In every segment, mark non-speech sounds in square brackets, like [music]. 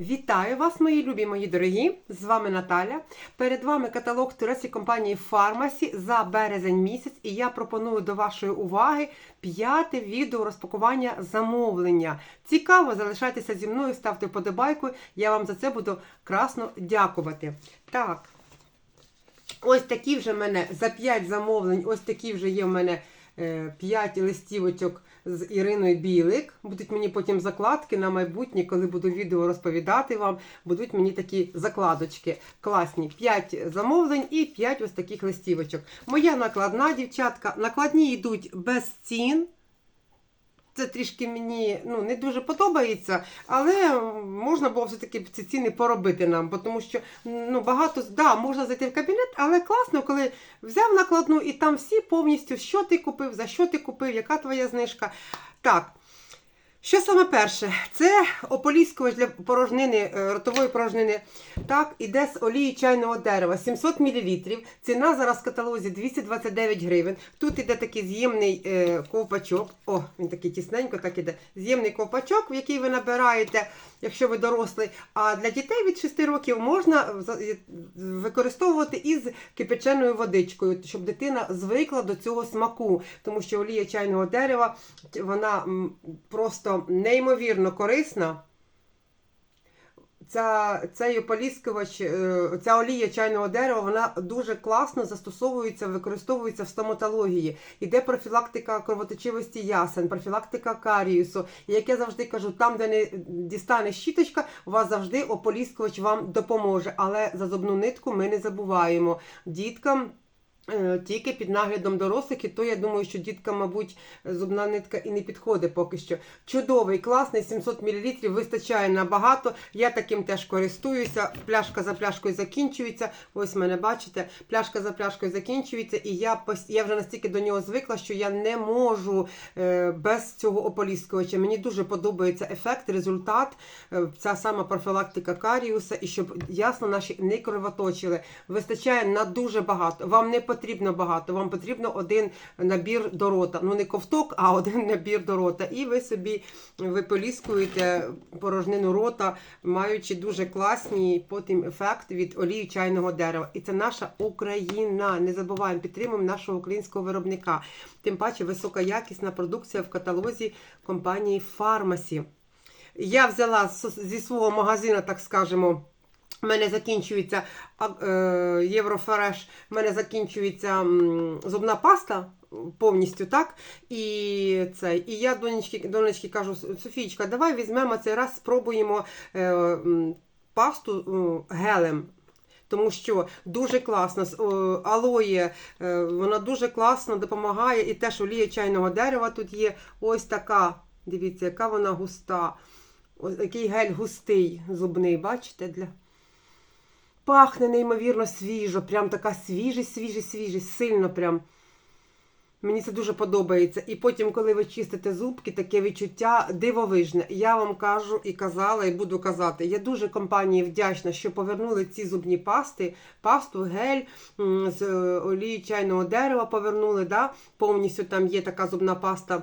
Вітаю вас, мої любі, мої дорогі! З вами Наталя. Перед вами каталог турецької компанії Фармасі за березень місяць, і я пропоную до вашої уваги п'яте відео розпакування замовлення. Цікаво, залишайтеся зі мною, ставте вподобайку. Я вам за це буду красно дякувати. Так, ось такі вже в мене за 5 замовлень, ось такі вже є в мене 5 листівочок з Іриною Білик. Будуть мені потім закладки на майбутнє, коли буду відео розповідати вам. Будуть мені такі закладочки класні. 5 замовлень і 5 ось таких листівочок. Моя накладна, дівчатка. Накладні йдуть без цін. Це трішки мені ну, не дуже подобається, але можна було все-таки ці ціни поробити нам, тому що ну, багато да, можна зайти в кабінет, але класно, коли взяв накладну і там всі повністю, що ти купив, за що ти купив, яка твоя знижка. Так. Що саме перше? Це ополіскувач для порожнини, е, ротової порожнини. Так, іде з олії чайного дерева 700 мл. Ціна зараз в каталозі 229 гривень. Тут іде такий з'ємний е, ковпачок. О, він такий тісненько так іде. З'ємний ковпачок, в який ви набираєте, якщо ви дорослий. А для дітей від 6 років можна використовувати із кипяченою водичкою, щоб дитина звикла до цього смаку. Тому що олія чайного дерева вона м, неймовірно корисна. Ця, цей ополіскувач, е, ця олія чайного дерева, вона дуже класно застосовується, використовується в стоматології. Іде профілактика кровоточивості ясен, профілактика каріусу. І як я завжди кажу, там, де не дістане щіточка, у вас завжди ополіскувач вам допоможе. Але за зубну нитку ми не забуваємо. Діткам. Е, Тільки під наглядом дорослих, і то я думаю, що діткам, мабуть, зубна нитка і не підходить поки що. Чудовий, класний, 700 мл вистачає набагато. Я таким теж користуюся. Пляшка за пляшкою закінчується. Ось мене бачите, пляшка за пляшкою закінчується, і я я вже настільки до нього звикла, що я не можу е, без цього ополіскувача. Мені дуже подобається ефект, результат, е, ця сама профілактика каріуса, і щоб ясно наші не кровоточили. Вистачає на дуже багато. Вам не потрібно багато, вам потрібно один набір до рота. Ну не ковток, а один [laughs] набір до рота. І ви собі виполіскуєте порожнину рота, маючи дуже класний потім ефект від олії чайного дерева. І це наша Україна. Не забуваємо, підтримуємо нашого українського виробника. Тим паче високоякісна продукція в каталозі компанії Фармасі. Я взяла зі свого магазину, так скажемо. У мене закінчується е, Єврофреш, в мене закінчується зубна паста повністю, так? І це, і я донечки, донечки кажу, Софійчка, давай візьмемо цей раз, спробуємо е, пасту гелем. Тому що дуже класно, алоє, е, вона дуже класно допомагає. І теж олія чайного дерева тут є. Ось така. Дивіться, яка вона густа. Ось який гель густий зубний, бачите? Для... Пахне неймовірно свіжо, прям така свіжість, свіжість, свіжість, сильно прям. Мені це дуже подобається. І потім, коли ви чистите зубки, таке відчуття дивовижне. Я вам кажу і казала, і буду казати. Я дуже компанії вдячна, що повернули ці зубні пасти, пасту, гель з е, олії чайного дерева повернули. Да? Повністю там є така зубна паста.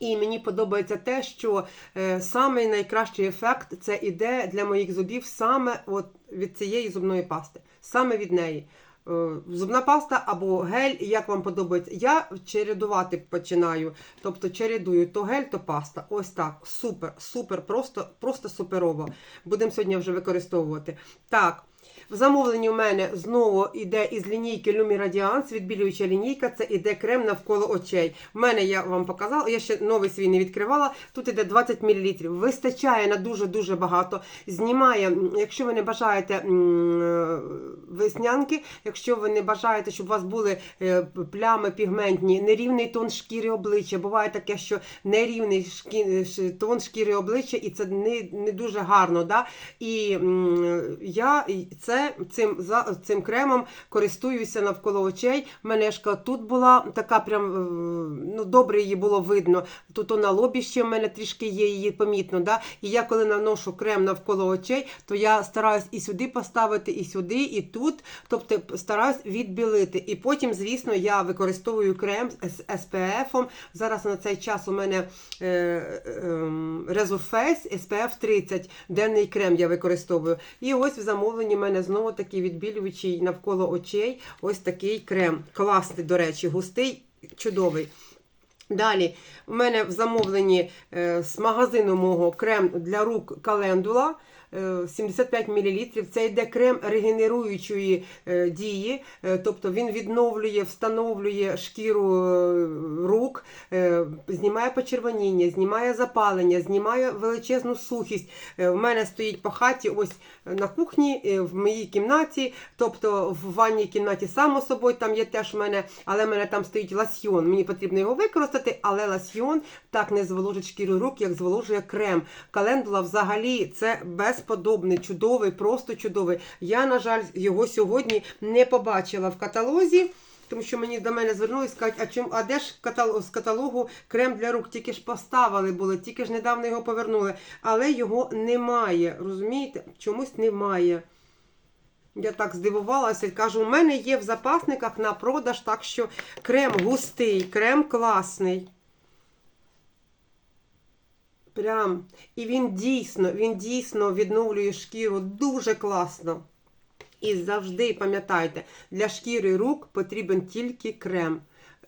І мені подобається те, що е, саме найкращий ефект це іде для моїх зубів саме от від цієї зубної пасти, саме від неї. Е, Зубна паста або гель, як вам подобається. Я чередувати починаю. Тобто чередую то гель, то паста. Ось так. Супер, супер, просто, просто суперово. Будемо сьогодні вже використовувати. Так. В замовленні у мене знову йде із лінійки Lumi Radiance, відбілююча лінійка, це іде крем навколо очей. В мене я вам показала, я ще новий свій не відкривала. Тут іде 20 мл. Вистачає на дуже-дуже багато. Знімає, якщо ви не бажаєте е, веснянки, якщо ви не бажаєте, щоб у вас були е, плями пігментні, нерівний тон шкіри обличчя. Буває таке, що нерівний шкі- тон шкіри обличчя, і це не, не дуже гарно. Да? І я це цим за цим кремом користуюся навколо очей. Менешка тут була така, прям е, ну добре її було видно. Тут на лобі ще в мене трішки є її помітно. Да? І я коли наношу крем навколо очей, то я стараюсь і сюди поставити, і сюди, і тут. Тобто стараюсь відбілити. І потім, звісно, я використовую крем з SPF. Зараз на цей час у мене е, е, Resurface SPF 30, денний крем я використовую. І ось в замовленні в мене знову такий відбілюючий навколо очей. Ось такий крем. Класний, до речі, густий, чудовий. Далі, в мене в замовленні е, з магазину мого крем для рук календула. Е, 75 мл. Це йде крем регенеруючої е, дії, е, тобто він відновлює, встановлює шкіру е, рук, е, знімає почервоніння, знімає запалення, знімає величезну сухість. Е, В мене стоїть по хаті, ось на кухні, е, в моїй кімнаті, тобто в ванній кімнаті, само собою, там є теж в мене, але в мене там стоїть ласьйон. Мені потрібно його використати, але ласьйон так не зволожить шкіру рук, як зволожує крем. Календула взагалі це безподобний, чудовий, просто чудовий. Я, на жаль, його сьогодні не побачила в каталозі. Тому що мені до мене звернулись, кажуть, а чим, а де ж каталог, з каталогу крем для рук? Тільки ж поставили були, тільки ж недавно його повернули. Але його немає. Розумієте? Чомусь немає. Я так здивувалася, кажу, у мене є в запасниках на продаж, так що крем густий, крем класний. Прям. І він дійсно, він дійсно відновлює шкіру дуже класно. І завжди пам'ятайте, для шкіри рук потрібен тільки крем.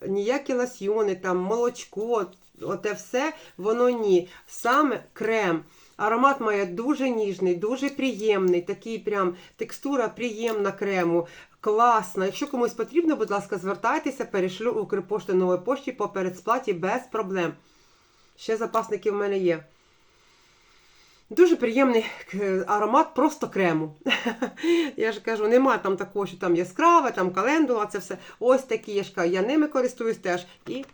Ніякі лосьйони, там, молочко, оте все, воно ні. Саме крем. Аромат має дуже ніжний, дуже приємний, такий прям текстура приємна крему. Класно. Якщо комусь потрібно, будь ласка, звертайтеся, перешлю Укрпошти нової пошті по передсплаті без проблем. Ще запасники в мене є. Дуже приємний аромат просто крему. [laughs] Я ж кажу, нема там такого, що там яскраве, там календула, це все. Ось такі я ж кажу, я ними користуюсь теж. І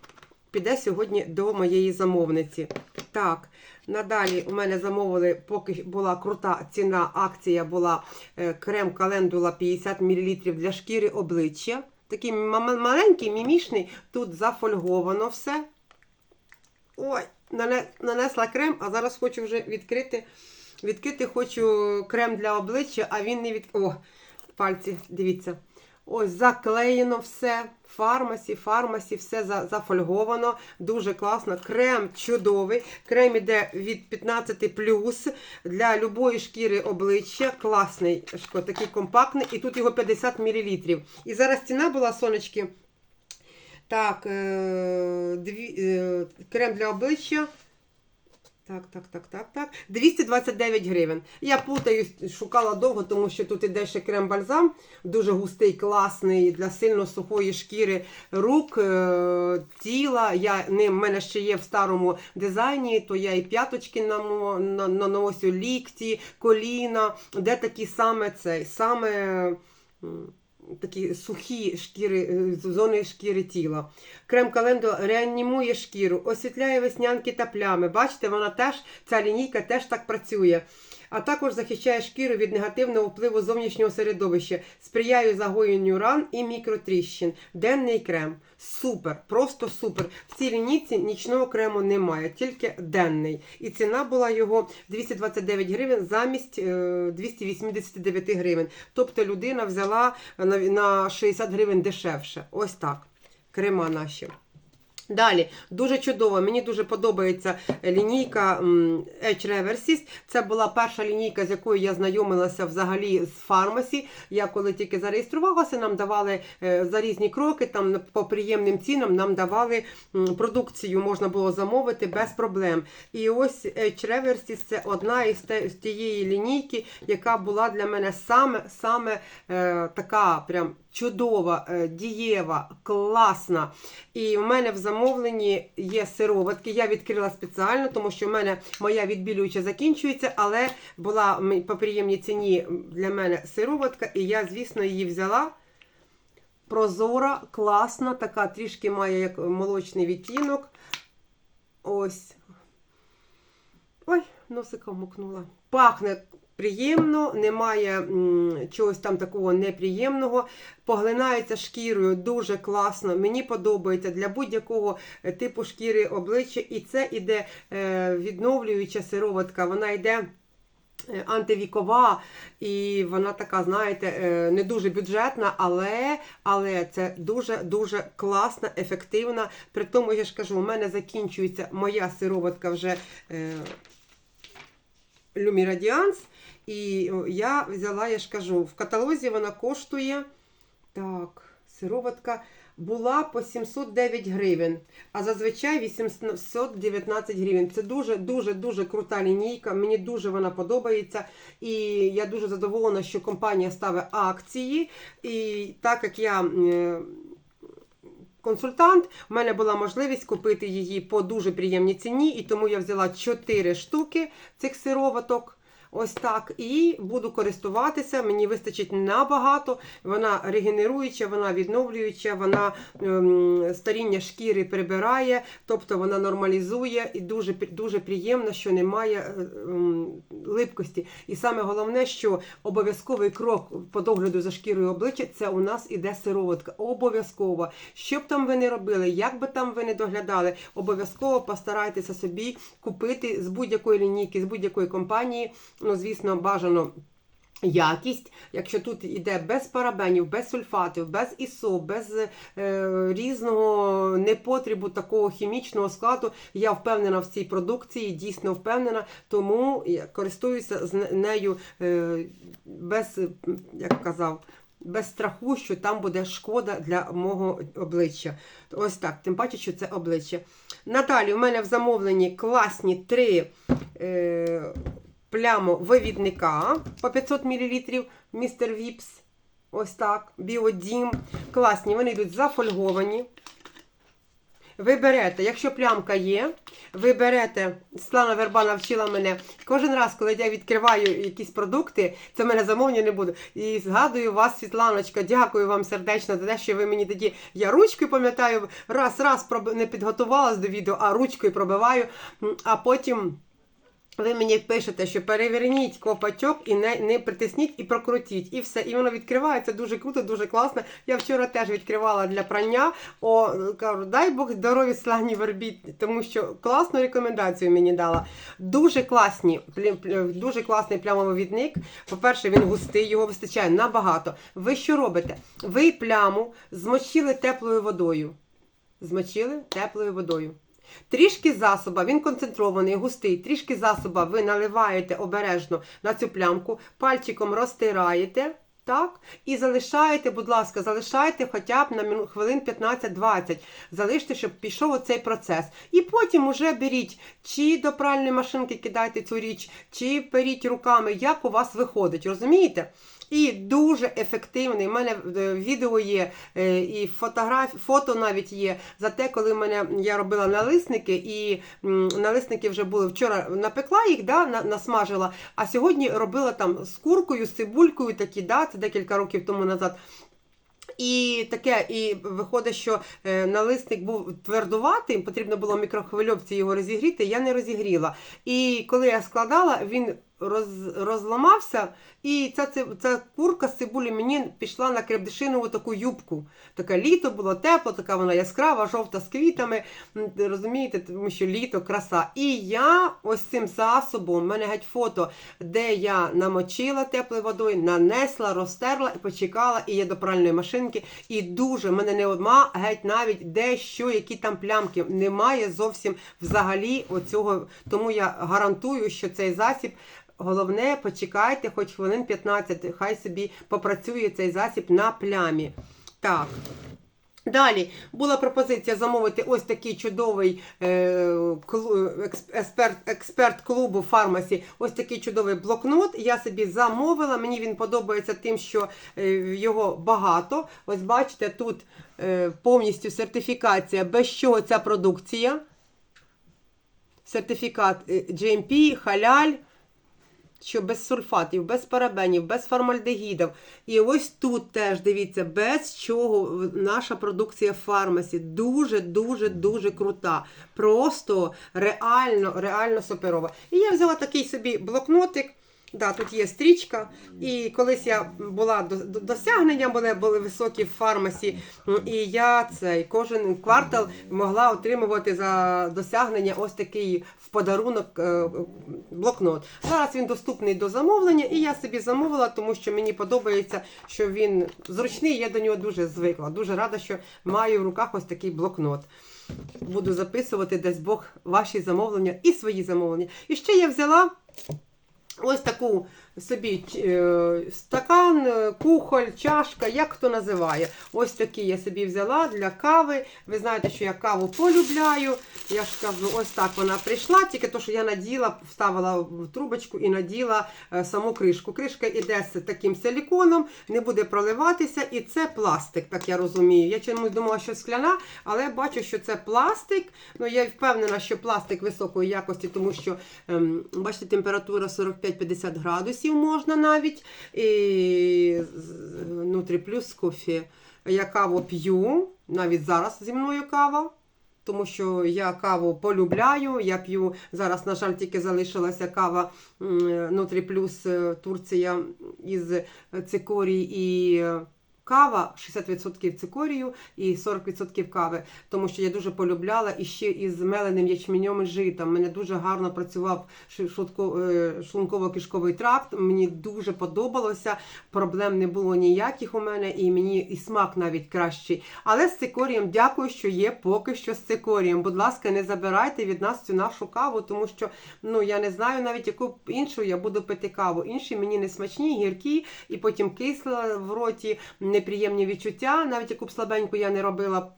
піде сьогодні до моєї замовниці. Так, надалі у мене замовили, поки була крута ціна, акція була е, крем календула 50 мл для шкіри обличчя. Такий маленький, мімішний, тут зафольговано все. Ой, нанесла крем, а зараз хочу вже відкрити. Відкрити хочу крем для обличчя, а він не від. О, пальці, дивіться. Ось заклеєно все. Фармасі, фармасі, все зафольговано. Дуже класно. Крем чудовий. Крем іде від 15 для любої шкіри обличчя. Класний, такий компактний. І тут його 50 мл. І зараз ціна була, сонечки. Так, е, дві, е, крем для обличчя. Так, так, так, так, так. 229 гривень. Я путаю, шукала довго, тому що тут іде ще крем-бальзам, дуже густий, класний для сильно сухої шкіри рук, е, тіла. Я ним в мене ще є в старому дизайні, то я і п'яточки наносю, лікті, коліна, де такі саме цей, саме. Такі сухі шкіри, е, зони шкіри тіла. Крем календо реанімує шкіру, освітляє веснянки та плями. Бачите, вона теж, ця лінійка теж так працює. А також захищає шкіру від негативного впливу зовнішнього середовища, сприяє загоєнню ран і мікротріщин. Денний крем. Супер, просто супер. В цій лінійці нічного крему немає, тільки денний. І ціна була його 229 гривень замість е, 289 гривень. Тобто людина взяла на 60 гривень дешевше. Ось так. Крема наші. Далі, дуже чудово. Мені дуже подобається лінійка м, Edge Reversis. Це була перша лінійка, з якою я знайомилася взагалі з фармасі. Я коли тільки зареєструвалася, нам давали е, за різні кроки, там по приємним цінам нам давали продукцію, можна було замовити без проблем. І ось Edge Reversis це одна із, тієї лінійки, яка була для мене саме, саме е, така прям чудова, е, дієва, класна. І в мене в замовленні є сироватки. Я відкрила спеціально, тому що в мене моя відбілююча закінчується, але була по приємній ціні для мене сироватка, і я, звісно, її взяла. Прозора, класна, така трішки має як молочний відтінок. Ось. Ой, носиком мукнула. Пахне приємно, немає чогось там такого неприємного. Поглинається шкірою дуже класно. Мені подобається для будь-якого е, типу шкіри обличчя. І це іде е, відновлююча сироватка. Вона йде. е, Антивікова, і вона така, знаєте, не дуже бюджетна, але, але це дуже-дуже класна, ефективна. При тому, я ж кажу, у мене закінчується моя сироватка вже е, Люмірадіанс. І я взяла, я ж кажу, в каталозі вона коштує. Так, сироватка була по 709 гривень, а зазвичай 819 гривень. Це дуже дуже дуже крута лінійка. Мені дуже вона подобається. І я дуже задоволена, що компанія ставить акції. І так як я. е, Консультант, у мене була можливість купити її по дуже приємній ціні, і тому я взяла 4 штуки цих сироваток. Ось так. І буду користуватися. Мені вистачить набагато. Вона регенеруюча, вона відновлююча, вона ем, старіння шкіри прибирає, тобто вона нормалізує і дуже, дуже приємно, що немає е, ем, липкості. І саме головне, що обов'язковий крок по догляду за шкірою обличчя це у нас іде сироватка. Обов'язково. Що б там ви не робили, як би там ви не доглядали, обов'язково постарайтеся собі купити з будь-якої лінійки, з будь-якої компанії. Ну, звісно, бажано. Якість, якщо тут йде без парабенів, без сульфатів, без ІСО, без е, різного непотребу такого хімічного складу, я впевнена в цій продукції, дійсно впевнена, тому я користуюся з нею е, без, як казав, без страху, що там буде шкода для мого обличчя. Ось так, тим паче, що це обличчя. Надалі, у мене в замовленні класні три. Е, плямовивідника по 500 мл містер Віпс. Ось так. Біодім. Класні, вони йдуть зафольговані. Ви берете, якщо плямка є, ви берете, Світлана Верба навчила мене, кожен раз, коли я відкриваю якісь продукти, це в мене замовлення не буде. І згадую вас, Світланочка, дякую вам сердечно за те, що ви мені тоді, я ручкою пам'ятаю, раз-раз не підготувалась до відео, а ручкою пробиваю, а потім. Ви мені пишете, що переверніть копачок і не, не притисніть і прокрутіть. І все. І воно відкривається дуже круто, дуже класно. Я вчора теж відкривала для прання. О, кажу, дай Бог здоров'я славній вербі, тому що класну рекомендацію мені дала. Дуже класні, дуже класний плямовивідник. По-перше, він густий, його вистачає набагато. Ви що робите? Ви пляму змочили теплою водою. Змочили теплою водою. Трішки засоба, він концентрований, густий. Трішки засоба ви наливаєте обережно на цю плямку, пальчиком розтираєте. Так, і залишаєте, будь ласка, залишайте хоча б на хвилин 15-20. Залиште, щоб пішов оцей процес. І потім уже беріть, чи до пральної машинки кидайте цю річ, чи беріть руками, як у вас виходить. Розумієте? І дуже ефективний. У мене е, відео є, е, і фотограф... фото навіть є за те, коли мене я робила налисники, і налисники вже були вчора напекла їх, да, насмажила, а сьогодні робила там з куркою, з цибулькою такі, да, це декілька років тому назад. І таке, і виходить, що е, налисник був твердуватий, потрібно було в мікрохвильовці його розігріти, я не розігріла. І коли я складала, він роз, розламався, і ця, ця, курка з цибулі мені пішла на крепдешинову таку юбку. Таке літо було тепло, така вона яскрава, жовта з квітами. Розумієте, тому що літо краса. І я ось цим засобом, у мене геть фото, де я намочила теплою водою, нанесла, розтерла і почекала, і є до пральної машинки. І дуже мене не геть навіть дещо, які там плямки. Немає зовсім взагалі оцього. Тому я гарантую, що цей засіб. Головне, почекайте хоч хвилин 15, хай собі попрацює цей засіб на плямі. Так. Далі була пропозиція замовити ось такий чудовий е, експерт, експерт клубу фармасі. Ось такий чудовий блокнот. Я собі замовила. Мені він подобається тим, що е, його багато. Ось бачите, тут е, повністю сертифікація, без чого ця продукція. Сертифікат GMP, халяль що без сульфатів, без парабенів, без формальдегідів. І ось тут теж дивіться, без чого наша продукція фармасі дуже, дуже, дуже крута. Просто реально, реально суперова. І я взяла такий собі блокнотик. Да, тут є стрічка. І колись я була до, до- досягнення, були, були високі в фармасі, і я цей кожен квартал могла отримувати за досягнення ось такий в подарунок е, блокнот. Зараз він доступний до замовлення, і я собі замовила, тому що мені подобається, що він зручний. Я до нього дуже звикла. Дуже рада, що маю в руках ось такий блокнот. Буду записувати, дасть Бог, ваші замовлення і свої замовлення. І ще я взяла ось таку собі е, стакан, е, кухоль, чашка, як хто називає. Ось такі я собі взяла для кави. Ви знаєте, що я каву полюбляю. Я ж кажу, ось так вона прийшла, тільки то, що я наділа, вставила в трубочку і наділа е, саму кришку. Кришка іде з таким силіконом, не буде проливатися, і це пластик, так я розумію. Я чомусь думала, що скляна, але бачу, що це пластик. Ну, я впевнена, що пластик високої якості, тому що, ем, бачите, температура 45-50 градусів можна навіть. І з- плюс кофі. Я каву п'ю, навіть зараз зі мною кава. Тому що я каву полюбляю. Я п'ю зараз, на жаль, тільки залишилася кава Нутрі Плюс Турція із цикорій і е, кава 60% цикорію і 40% кави. Тому що я дуже полюбляла і ще із меленим ячменем і житом. Мене дуже гарно працював е, шлунково-кишковий тракт. Мені дуже подобалося. Проблем не було ніяких у мене, і мені і смак навіть кращий. Але з цикорієм дякую, що є поки що з цикорієм. Будь ласка, не забирайте від нас цю нашу каву, тому що ну я не знаю навіть яку іншу я буду пити каву. Інші мені не смачні, гіркі, і потім кисла в роті, неприємні відчуття, навіть яку б слабеньку я не робила.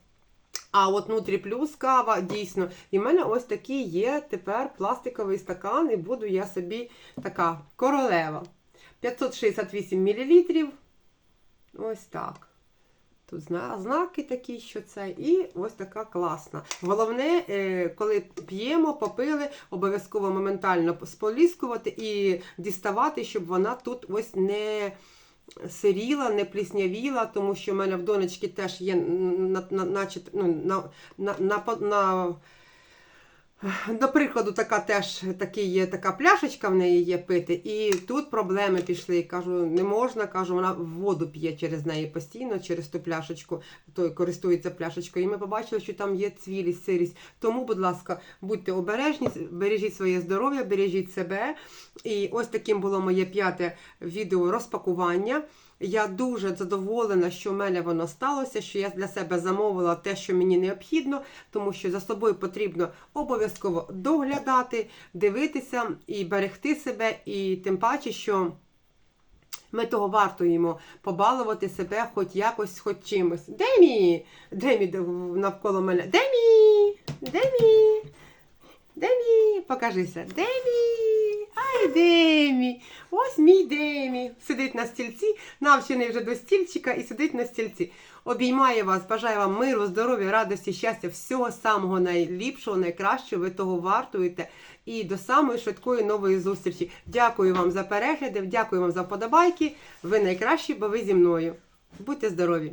А от Нутрі Плюс кава дійсно. І в мене ось такий є тепер пластиковий стакан, і буду я собі така королева. 568 мл. Ось так. Тут знаки такі, що це, і ось така класна. Головне, е, коли п'ємо, попили, обов'язково моментально споліскувати і діставати, щоб вона тут ось не сиріла, не пліснявіла, тому що в мене в донечки теж є на, на, наче, ну, на, на, на, на, до прикладу, така теж такі є, така пляшечка в неї є пити, і тут проблеми пішли. Кажу, не можна, кажу, вона воду п'є через неї постійно, через ту пляшечку, той користується пляшечкою. І ми побачили, що там є цвілість, сирість. Тому, будь ласка, будьте обережні, бережіть своє здоров'я, бережіть себе. І ось таким було моє п'яте відео розпакування. Я дуже задоволена, що в мене воно сталося, що я для себе замовила те, що мені необхідно, тому що за собою потрібно обов'язково доглядати, дивитися і берегти себе, і тим паче, що ми того вартуємо побалувати себе хоч якось, хоч чимось. Демі! Демі навколо мене. Демі! Демі! Демі! Покажися. Демі! Ай, Демі! Ось мій Демі. Сидить на стільці, навчений вже до стільчика і сидить на стільці. Обіймає вас, бажаю вам миру, здоров'я, радості, щастя, всього самого найліпшого, найкращого. Ви того вартуєте. І до самої швидкої нової зустрічі. Дякую вам за перегляди, дякую вам за вподобайки. Ви найкращі, бо ви зі мною. Будьте здорові!